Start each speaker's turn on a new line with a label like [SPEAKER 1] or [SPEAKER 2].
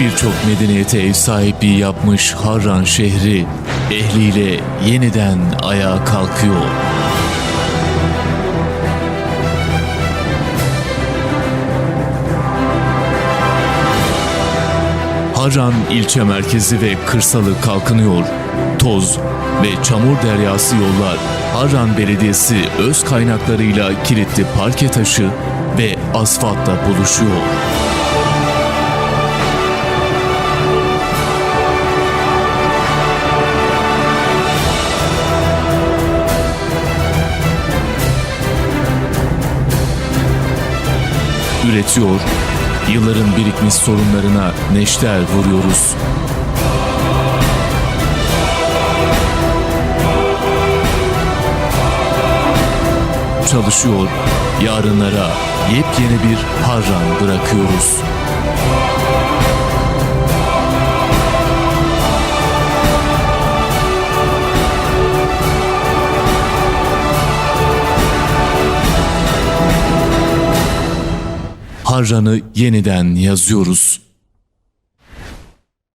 [SPEAKER 1] Birçok medeniyete ev sahipliği yapmış Harran şehri ehliyle yeniden ayağa kalkıyor. Harran ilçe merkezi ve kırsalı kalkınıyor. Toz ve çamur deryası yollar Harran Belediyesi öz kaynaklarıyla kilitli parke taşı ve asfaltla buluşuyor. Üretiyor, yılların birikmiş sorunlarına neşter vuruyoruz. Çalışıyor, yarınlara yepyeni bir harran bırakıyoruz. Harran'ı yeniden yazıyoruz.